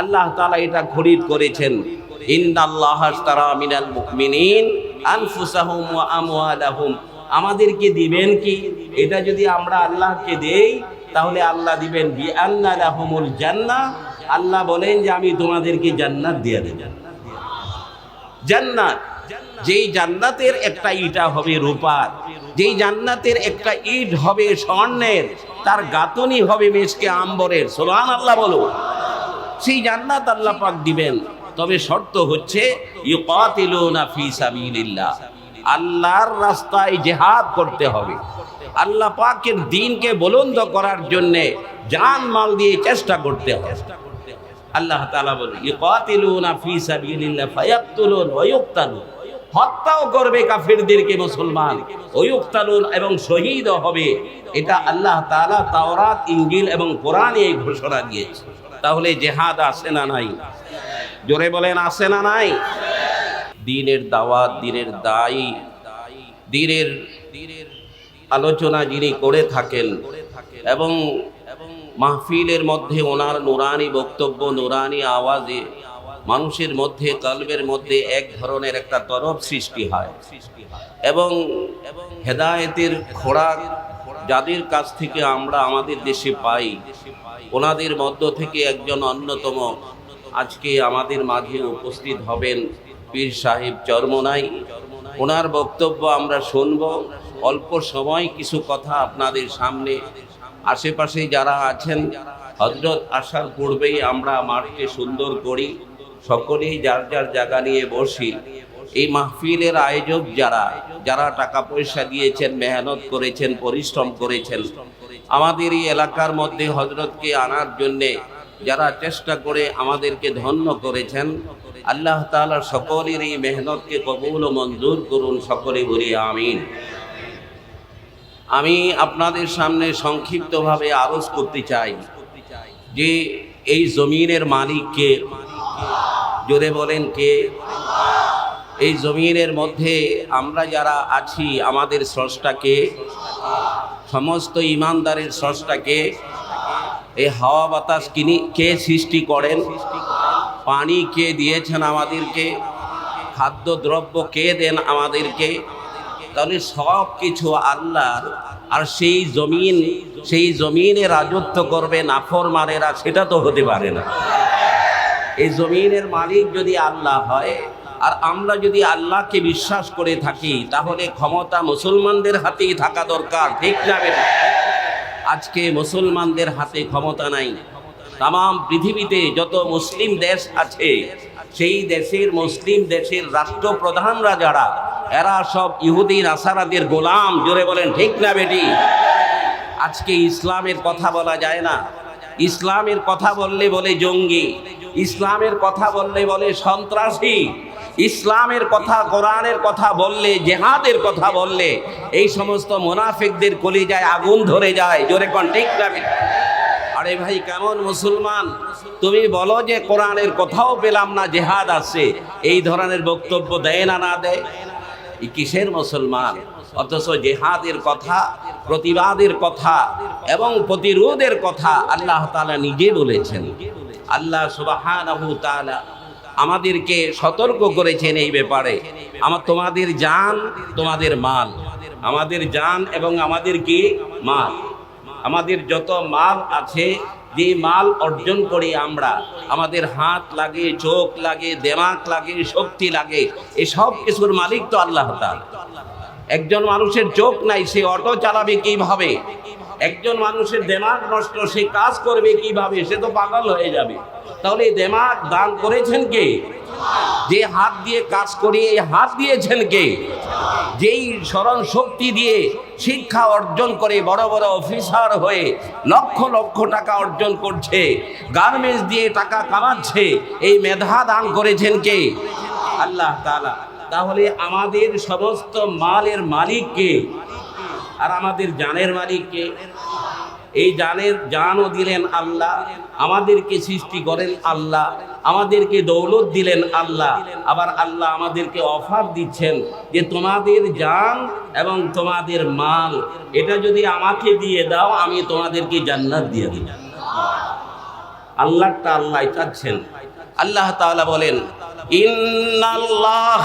আল্লাহ তালা এটা খরিদ করেছেন। আমাদেরকে দিবেন কি? এটা যদি আমরা আল্লাহকে দেই, তাহলে আল্লাহ দিবেন জান্নাহ। আল্লাহ বলেন যে আমি তোমাদেরকে জান্নাত দিয়ে দেব। জান্নাত, যেই জান্নাতের একটা ইটা হবে রূপার যেই জান্নাতের একটা ইট হবে স্বর্ণের, তার গাতনি হবে মেসকে আম্বরের। সোলান আল্লাহ বলো। সেই জান্নাত আল্লাহ পাক দিবেন। তবে শর্ত হচ্ছে আল্লাহর রাস্তায় জেহাদ করতে হবে। আল্লাহ পাকের দিনকে বুলন্দ করার জন্যে জান মাল দিয়ে চেষ্টা করতে হবে। আল্লাহ তাআলা বলে ইকাতিলুনা ফি সাবিলিল্লাহ ফায়াকতুলুন ওয়া ইউকতালুন। হত্যাও করবে কাফিরদেরকে মুসলমান। ওয়ুক্তালুন এবং শহীদ হবে। এটা আল্লাহ তাআলা তাওরাত, ইনজিল এবং কোরআনে এই ঘোষণা দিয়েছে। তাহলে জেহাদ আছে না নাই? জোরে বলেন, আছে না নাই? দিনের দাওয়াত, দিনের দায়ী, দিনের আলোচনা যিনি করে থাকেন এবং মাহফিলের মধ্যে ওনার নুরানি বক্তব্য, নুরানি আওয়াজে মানুষের মধ্যে, কলবের মধ্যে এক ধরনের একটা তরফ সৃষ্টি হয় এবং হেদায়েতের খোরাক যাদের কাছ থেকে আমরা আমাদের দেশে পাই ওনাদের মধ্য থেকে একজন অন্যতম। আজকে আমাদের মাঝে উপস্থিত হবেন পীর সাহেব চরমনাই। ওনার বক্তব্য আমরা শুনব। অল্প সময় কিছু কথা আপনাদের সামনে। আশেপাশে যারা আছেন, হজরত আসার পূর্বেই আমরা মাঠকে সুন্দর করি। সকলেই যার যার জায়গা নিয়ে বসি। এই মাহফিলের আয়োজক যারা যারা টাকা পয়সা দিয়েছেন, মেহনত করেছেন, পরিশ্রম করেছেন আমাদের এই এলাকার মধ্যে হজরতকে আনার জন্যে যারা চেষ্টা করে আমাদেরকে ধন্য করেছেন, আল্লাহ তাআলা সকলের এই মেহনতকে কবুল ও মঞ্জুর করুন, সকলে বলি আমিন। আমি আপনাদের সামনে সংক্ষিপ্তভাবে আরজ করতে চাই যে এই জমিনের মালিককে জোরে বলেন কে? এই জমিনের মধ্যে আমরা যারা আছি, আমাদের স্রষ্টাকে সমস্ত ইমানদারের স্রষ্টাকে এই হাওয়া বাতাস কিনি, কে সৃষ্টি করেন? পানি কে দিয়েছেন আমাদেরকে? খাদ্যদ্রব্য কে দেন আমাদেরকে? তাহলে সব কিছু আল্লাহর, আর সেই জমিন, সেই জমিনে রাজত্ব করবে নাফর মানেরা সেটা তো হতে পারে না। এই জমিনের মালিক যদি আল্লাহ হয় আর আমরা যদি আল্লাহকে বিশ্বাস করে থাকি, তাহলে ক্ষমতা মুসলমানদের হাতেই থাকা দরকার, ঠিক না আজকে মুসলমানদের হাতে ক্ষমতা নাই। তাম পৃথিবীতে যত মুসলিম দেশ আছে, সেই দেশের মুসলিম দেশের রাষ্ট্রপ্রধানরা যারা, এরা সব ইহুদি, নাসারাদের গোলাম, জোরে বলেন, ঠিক না বেটি? আজকে ইসলামের কথা বলা যায় না। ইসলামের কথা বললে বলে জঙ্গি, ইসলামের কথা বললে বলে সন্ত্রাসী। ইসলামের কথা, কোরআনের কথা বললে, জেহাদের কথা বললে, এই সমস্ত মোনাফিকদের কলিজায় আগুন ধরে যায়। জোরে কন ঠিক না আরে ভাই, কেমন মুসলমান? তুমি বলো যে কোরআনের কথাও পেলাম না, জেহাদ আছে। এই ধরনের বক্তব্য দেয় না না দেয়? কিসের মুসলমান? অথচ জেহাদের কথা, প্রতিবাদের কথা এবং প্রতিরোধের কথা আল্লাহ তালা নিজে বলেছেন। আল্লাহ তাআলা আমাদেরকে সতর্ক করেছেন এই ব্যাপারে। আমার তোমাদের জান, তোমাদের মাল। আমাদের জান এবং আমাদের কি মাল। আমাদের যত মাল আছে, যে মাল অর্জন করি আমরা, আমাদের হাত লাগে, চোখ লাগে, দেমাক লাগে, শক্তি লাগে এই সব কিছুর মালিক তো আল্লাহ একজন মানুষের চোখ নাই, সে অটো চালাবে কীভাবে? একজন মানুষের দেমাগ নষ্ট, সে কাজ করবে কীভাবে? সে তো পাগল হয়ে যাবে। তাহলে দেমাগ দান করেছেন কে? যে হাত দিয়ে কাজ করি এই হাত দিয়েছেন কে? যেই স্মরণ শক্তি দিয়ে শিক্ষা অর্জন করে বড় বড় অফিসার হয়ে লক্ষ লক্ষ টাকা অর্জন করছে, গার্মেন্টস দিয়ে টাকা কামাচ্ছে, এই মেধা দান করেছেন কে? আল্লাহ তাআলা। তাহলে আমাদের সমস্ত মালের মালিককে আর আমাদের জানের মালিককে। এই জানের জানও দিলেন আল্লাহ, আমাদেরকে সৃষ্টি করেন আল্লাহ, আমাদেরকে দৌলত দিলেন আল্লাহ, আবার আল্লাহ আমাদেরকে অফার দিচ্ছেন যে তোমাদের জান এবং তোমাদের মাল, এটা যদি আমাকে দিয়ে দাও, আমি তোমাদেরকে জান্নাত দিয়ে দিই আল্লাহটা আল্লাহ চাচ্ছেন। আল্লাহ তাআলা বলেন, ইন্নাল্লাহ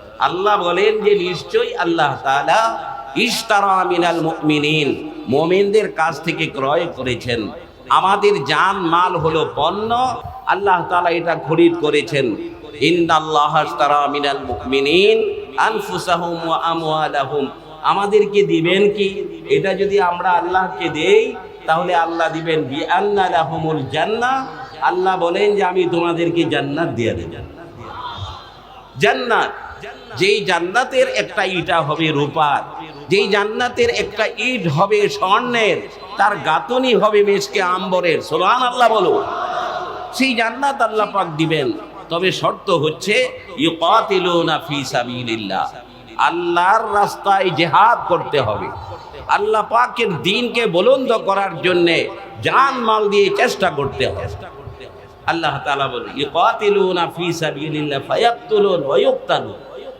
আল্লাহ বলেন যে নিশ্চয়ই আল্লাহ মুমিনদের কাছ থেকে ক্রয় করেছেন। আমাদের জান মাল হলো পণ্য, আল্লাহ তাআলা এটা খরিদ করেছেন। আমাদেরকে দিবেন কি? এটা যদি আমরা আল্লাহকে দেই, তাহলে আল্লাহ দিবেন জান্নাহ আল্লাহ বলেন যে আমি তোমাদেরকে জান্নাত দিয়ে দেব। জান্নাত। যেই জান্নাতের একটা ইটা হবে রূপার যেই জান্নাতের একটা ইট হবে স্বর্ণের, তার গাতনি হবে মেসকে আম্বরের। সোহান আল্লাহ বলো। সেই জান্নাত আল্লাহ পাক দিবেন। তবে শর্ত হচ্ছে আল্লাহর রাস্তায় জেহাদ করতে হবে। আল্লাহ পাকের দিনকে বুলন্দ করার জন্যে জান মাল দিয়ে চেষ্টা করতে হবে। আল্লাহ তাআলা বলে ইউকাতিলুনা ফি সাবিলিল্লাহ ফায়াকতুলুন ওয়া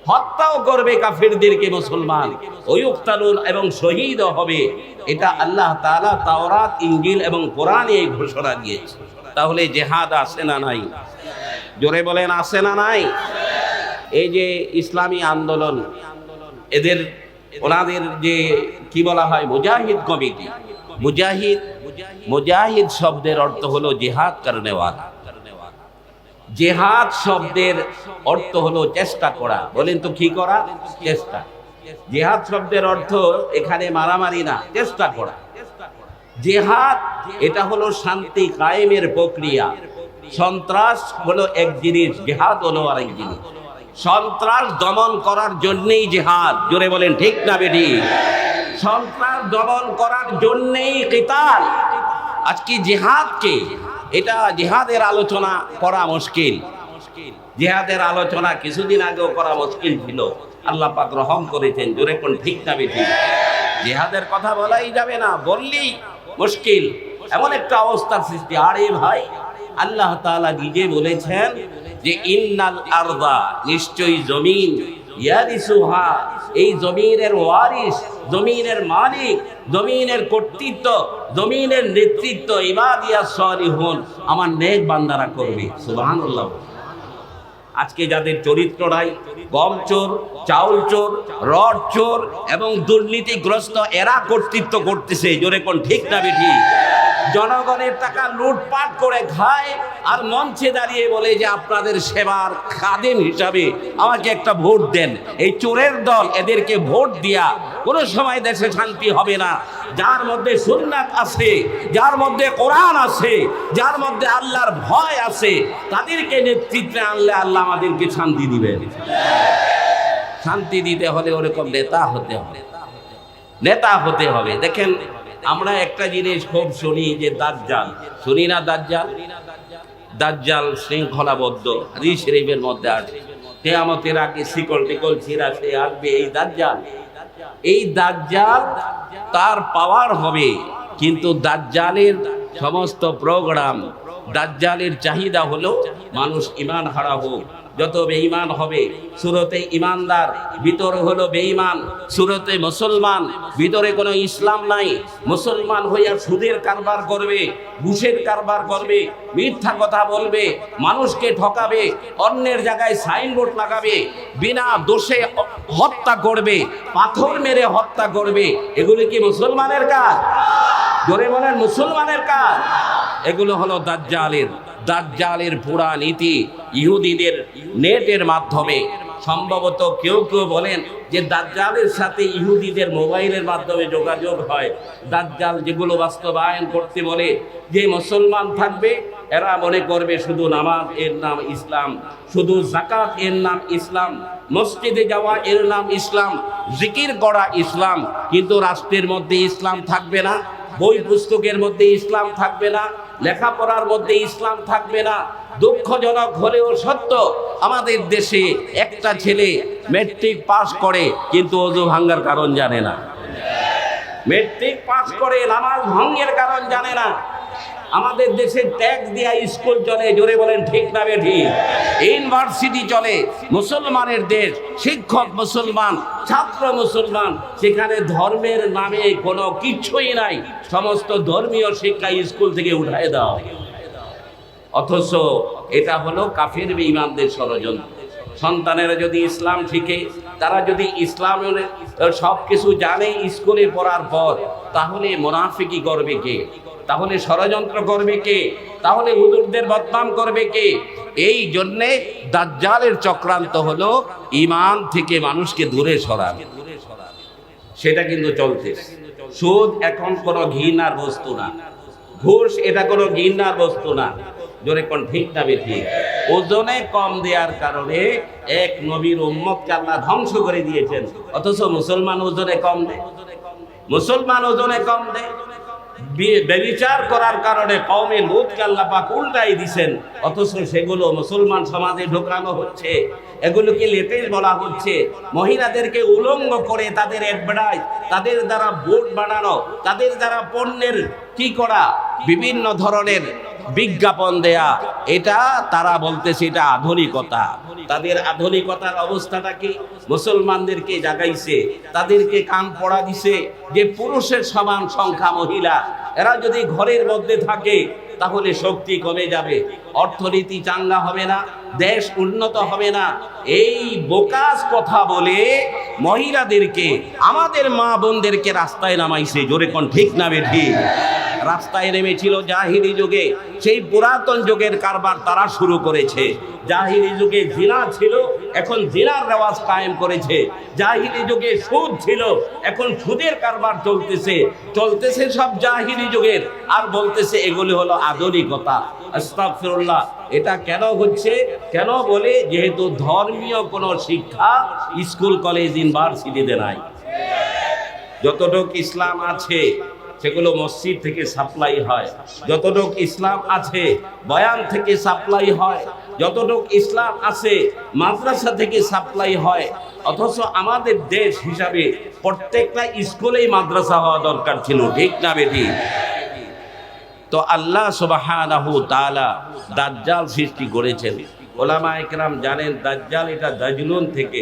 হত্যাও করবে কাফিরদেরকে মুসলমান। ওয়ুক্তালুন এবং শহীদ হবে। এটা আল্লাহ তালা তাওরাত, ইনজিল এবং কোরআনে এই ঘোষণা দিয়েছে। তাহলে জেহাদ আসে না নাই? জোরে বলেন আসে না নাই? এই যে ইসলামী আন্দোলন, এদের ওনাদের যে কি বলা হয়, মুজাহিদ কমিটি। মুজাহিদ মুজাহিদ শব্দের অর্থ হলো জিহাদ করনেওয়ালা জেহাদ শব্দের অর্থ হলো চেষ্টা করা। বলেন তো কি করা? চেষ্টা। জেহাদ শব্দের অর্থ এখানে মারামারি না, চেষ্টা করা। জেহাদ, এটা হলো শান্তি কায়েমের প্রক্রিয়া। সন্ত্রাস হলো এক জিনিস, জেহাদ হলো আরেক জিনিস। সন্ত্রাস দমন করার জন্যেই জেহাদ, জোরে বলেন ঠিক না বেটি সন্ত্রাস দমন করার জন্যেই কিতাল। আজকে জেহাদকে এটা জেহাদের আলোচনা করা মুশকিল। জেহাদের আলোচনা কিছুদিন আগেও করা মুশকিল ছিল। আল্লাহ পাক রহম করেছেন, জোরে কোন ঠিক না বেঠিক? জেহাদের কথা বলাই যাবে না, বললেই মুশকিল। এমন একটা অবস্থার সৃষ্টি। আরে ভাই, আল্লাহ তাআলা নিজে বলেছেন যে, ইন্নাল আরদা, নিশ্চয়ই জমিন এই জমিনের ওয়ারিস জমিনের মালিক, জমিনের কর্তৃত্ব, জমিনের নেতৃত্ব আমার নেক বান্দারা করবে। সুবহানাল্লাহ। আজকে যাদের চরিত্র নাই, গম চোর, চাউল চোর, রড চোর এবং দুর্নীতিগ্রস্ত, এরা কর্তৃত্ব করতেছে, জোরে কোন ঠিক না বেঠি? জনগণের টাকা লুটপাট করে খায় আর মঞ্চে দাঁড়িয়ে বলে যে আপনাদের সেবার খাদেম হিসাবে আমাকে একটা ভোট দেন। এই চোরের দল এদেরকে ভোট দিয়া কোনো সময় দেশে শান্তি হবে না। যার মধ্যে সুন্নাত আছে, যার মধ্যে কোরআন আছে, যার মধ্যে আল্লাহর ভয় আছে, তাদেরকে নেতৃত্বে আনলে আল্লাহ আমাদেরকে শান্তি দিবেন। শান্তি দিতে হলে ওরকম নেতা হতে হবে। নেতা হতে হবে। দেখেন আমরা একটা জিনিস খুব শুনি যে দাজ্জাল। শুনি না দাজ্জাল? দাজ্জাল শৃঙ্খলাবদ্ধ হাদিস শরীফের মধ্যে আছে। কেয়ামতের আগে শিকল টিকল ছিঁড়া সে আসবে এই দাজ্জাল। এই দাজ্জাল তার পাওয়ার হবে, কিন্তু দাজ্জালের সমস্ত প্রোগ্রাম দাজ্জালের চাহিদা হলো মানুষ ইমান হারা হোক। যত বেঈমান হবে, সুরতে ইমানদার ভিতরে হলো বেঈমান, সুরতে মুসলমান, ভিতরে কোনো ইসলাম নাই। মুসলমান হইয়া সুদের কারবার করবে, ঘুষের কারবার করবে, মিথ্যা কথা বলবে, মানুষকে ঠকাবে, অন্যের জায়গায় সাইনবোর্ড লাগাবে, বিনা দোষে হত্যা করবে, পাথর মেরে হত্যা করবে। এগুলি কি মুসলমানের কাজ? জোরে বলেন, মুসলমানের কাজ। এগুলো হলো দাজ্জালের দাজ্জালের পুরা নীতি ইহুদিদের নেটের মাধ্যমে। সম্ভবত কেউ কেউ বলেন যে দাজ্জালের সাথে ইহুদিদের মোবাইলের মাধ্যমে যোগাযোগ হয়। দাজ্জাল যেগুলো বাস্তবায়ন করতে বলে যে মুসলমান থাকবে, এরা মনে করবে শুধু নামাজ এর নাম ইসলাম, শুধু জাকাত এর নাম ইসলাম, মসজিদে যাওয়া এর নাম ইসলাম, জিকির করা ইসলাম, কিন্তু রাষ্ট্রের মধ্যে ইসলাম থাকবে না। বই পুস্তকের মধ্যে ইসলাম থাকবে না, লেখাপড়ার মধ্যে ইসলাম থাকবে না। দুঃখজনক হলেও সত্য, আমাদের দেশে একটা ছেলে মেট্রিক পাস করে, কিন্তু অজু ভাঙ্গার কারণ জানে না। মেট্রিক পাস করে, নামাজ ভঙ্গের কারণ জানে না। আমাদের দেশে ট্যাক্স দেয়া স্কুল চলে, জোরে বলেন ঠিক না ঠিক? ইউনিভার্সিটি চলে, মুসলমানের দেশ, শিক্ষক মুসলমান, ছাত্র মুসলমান, সেখানে ধর্মের নামে কোনো কিচ্ছুই নাই। সমস্ত ধর্মীয় শিক্ষা স্কুল থেকে উঠায় দাও। অথচ এটা হলো কাফের ইমানদের ষড়যন্ত্র। সন্তানেরা যদি ইসলাম শিখে, তারা যদি ইসলামের সব কিছু জানে স্কুলে পড়ার পর, তাহলে মোনাফিকি করবে কে? তাহলে ষড়যন্ত্র করবে কে? তাহলে হুজুরদের বদনাম করবে কে? এই জন্যে দাজ্জালের চক্রান্ত হলো ইমান থেকে মানুষকে দূরে সরাবে সেটা কিন্তু চলতেছে সুদ এখন কোনো ঘৃণার বস্তু না। ঘুষ এটা কোনো ঘৃণার বস্তু না। জোরে কোন ঠিক ঠিক ওজনে কম দেওয়ার কারণে এক নবীর উম্মতকে আল্লাহ ধ্বংস করে দিয়েছেন। অথচ মুসলমান ওজনে কম দেয়। মুসলমান ওজনে কম দেয়। বি- ব্যভিচার করার কারণে কমে লোককে আল্লাপাক উল্টাই দিছেন। অথচ সেগুলো মুসলমান সমাজে ঢোকানো হচ্ছে। এগুলোকে লেটেস্ট বলা হচ্ছে। মহিলাদেরকে উলঙ্গ করে তাদের অ্যাডভার্টাইজ তাদের দ্বারা বোর্ড বানানো, তাদের দ্বারা পণ্যের কি করা বিভিন্ন ধরনের বিজ্ঞাপন দেয়া, এটা তারা বলতেছে এটা আধুনিকতা। তাদের আধুনিকতার অবস্থাটা কি? মুসলমানদেরকে জাগাইছে, তাদেরকে কান পড়া দিছে যে পুরুষের সমান সংখ্যা মহিলা। এরা যদি ঘরের মধ্যে থাকে, তাহলে শক্তি কমে যাবে, অর্থনীতি চাঙ্গা হবে না, দেশ উন্নত হবে না। এই বোকাস কথা বলে মহিলাদেরকে, আমাদের মা বোনদেরকে রাস্তায় নামাইছে, জোরে কোন ঠিক না বে ঠিক? রাস্তায় নেমেছিল জাহিরি যুগে। সেই পুরাতন যুগের কারবার তারা শুরু করেছে। জাহিরি যুগে জিনা ছিল, এখন জিনার রেওয়াজ কায়েম করেছে। জাহিরি যুগে সুদ ছিল, এখন সুদের কারবার চলতেছে। চলতেছে সব জাহিরি যুগের। আর বলতেছে এগুলি হলো আধুনিকতা। আস্তাগফিরুল্লাহ, এটা কেন হচ্ছে? কেন বলে? যেহেতু ধর্মীয় কোনো শিক্ষা স্কুল, কলেজ, ইউনিভার্সিটিতে নাই। যতটুক ইসলাম আছে সেগুলো মসজিদ থেকে সাপ্লাই হয়। যতটুক ইসলাম আছে, বয়ান থেকে সাপ্লাই হয়। যতটুক ইসলাম আছে, মাদ্রাসা থেকে সাপ্লাই হয়। অথচ আমাদের দেশ হিসাবে প্রত্যেকটা স্কুলেই মাদ্রাসা হওয়া দরকার ছিল, ঠিক না বেটি? তো আল্লাহ সুবহানাহু দাজ্জাল সৃষ্টি করেছেন। ওলামা একরাম জানেন, দাজ্জাল এটা দাজলুন থেকে।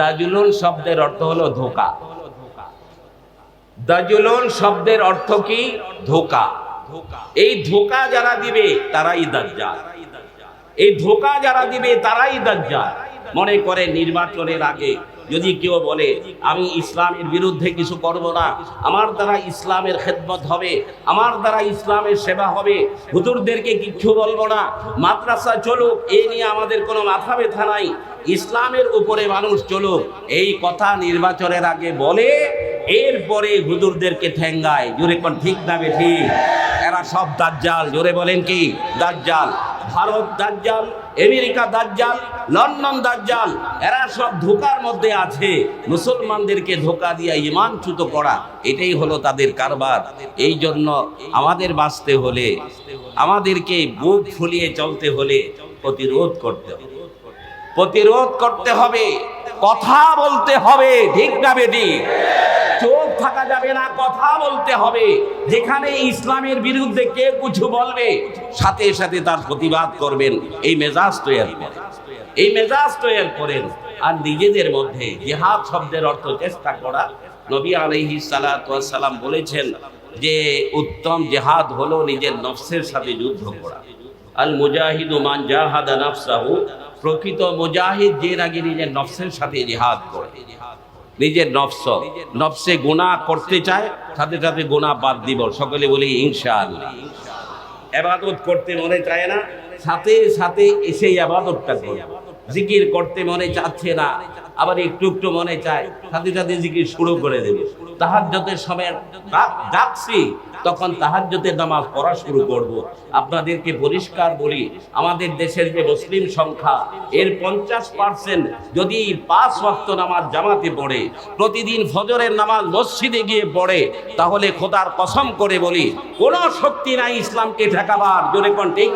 দাজলুন শব্দের অর্থ হলো ধোকা। দাজলুন শব্দের অর্থ কি? ধোকা। এই ধোকা যারা দিবে, তারাই দাজ্জাল। এই ধোকা যারা দিবে, তারাই দাজ্জাল। মনে করে নির্বাচনের আগে যদি কেউ বলে, আমি ইসলামের বিরুদ্ধে কিছু করব না, আমার দ্বারা ইসলামের খেদমত হবে, আমার দ্বারা ইসলামের সেবা হবে, হুজুরদেরকে কিচ্ছু বলব না, মাদ্রাসা চলুক এই নিয়ে আমাদের কোনো মাথা ব্যথা নাই, ইসলামের উপরে মানুষ চলুক। এই কথা নির্বাচনের আগে বলে, এরপরে হুজুরদেরকে ঠেঙ্গায়। জোরে কোন ঠিক না বে ঠিক এরা সব দাজ্জাল। জোরে বলেন কি? দাজ্জাল। ভারত দাজ্জাল, আমেরিকা দাজ্জাল, লন্ডন দাজ্জাল, এরা সব ধোকার মধ্যে আছে। মুসলমানদেরকে ধোকা দিয়ে ইমানচ্যুত করা, এটাই হলো তাদের কারবার। এই জন্য আমাদের বাঁচতে হলে, আমাদেরকে বুক ফুলিয়ে চলতে হলে প্রতিরোধ করতে হবে। প্রতিরোধ করতে হবে, কথা বলতে হবে, ঠিক না বেটি চোখ থাকা যাবে না, কথা বলতে হবে। যেখানে ইসলামের বিরুদ্ধে কে কিছু বলবে, সাথে সাথে তার প্রতিবাদ করবেন। এই মেজাজ তৈরি করেন। এই মেজাজ তৈরি করেন। আর নিজেদের মধ্যে জেহাদ শব্দের অর্থ চেষ্টা করা। নবী আলহি সালাম বলেছেন যে, উত্তম জেহাদ হলো নিজের নফসের সাথে যুদ্ধ করা। আল মুজাহিদু মান জাহাদা নাফসাহু, প্রকৃত মুজাহিদ যে নাকি নিজের নফসের সাথে জিহাদ করে। নিজের নফস। নফসে গোনা করতে চায়, সাথে সাথে গোনা বাদ দিব। সকলে বলি, ইনশাআল্লাহ। এবাদত করতে মনে চায় না, সাথে সাথে এসে আবাদতটা করে জিকির করতে মনে চাচ্ছে না আবার একটু একটু মনে চায়, সাথে সাথে জিকির শুরু করে দেবে। তাহাজ্জতের সময় ডাক- ডাকছি তখন তাহাজ্জতের নামাজ পড়া শুরু করব। আপনাদেরকে পরিষ্কার বলি, আমাদের দেশের যে মুসলিম সংখ্যা, এর পঞ্চাশ পার্সেন্ট যদি পাঁচ ওয়াক্ত নামাজ জামাতে পড়ে, প্রতিদিন ফজরের নামাজ মসজিদে গিয়ে পড়ে, তাহলে খোদার কসম করে বলি, কোনো শক্তি নাই ইসলামকে ঠেকাবার। জোরে কোন ঠিক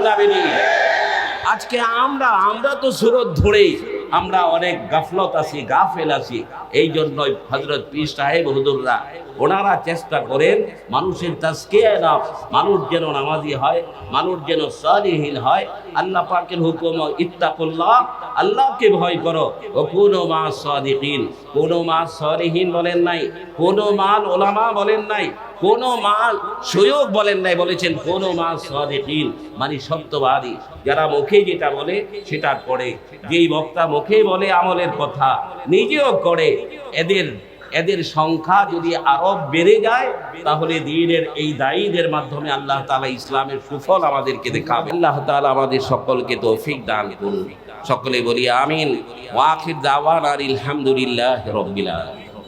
আজকে আমরা আমরা তো সুরত ধরেই আমরা অনেক গাফলত আছি, গাফেল আছি। এই জন্যই হজরত পীর সাহেব হুজুররা ওনারা চেষ্টা করেন মানুষের তাস্কে না, মানুষ যেন নামাজি হয়, মানুষ যেন সালিহীন হয়। আল্লাহ পাকের হুকুম, ইত্তাকুল্লাহ, আল্লাহকে ভয় করো। ও কোনো মা সাদিকিন, কোনো মা সালিহীন বলেন নাই, কোনো মাল ওলামা বলেন নাই, কোন মাল সৈয়দ বলেন নাই, বলেছেন কোনো মাল সাদিকিন মানে সত্যবাদী। যারা মুখে যেটা বলে, সেটা করে। যেই বক্তা মুখে বলে আমলের কথা, নিজেও করে। এদের এদের সংখ্যা যদি আরও বেড়ে যায়, তাহলে দিনের এই দায়ীদের মাধ্যমে আল্লাহ তাআলা ইসলামের সুফল আমাদেরকে দেখাবে। আল্লাহ তাআলা আমাদের সকলকে তৌফিক দান করুন। সকলে বলি আমিন। ওয়াখির দাওয়ান আর আলহামদুলিল্লাহ রব্বিল আলামিন।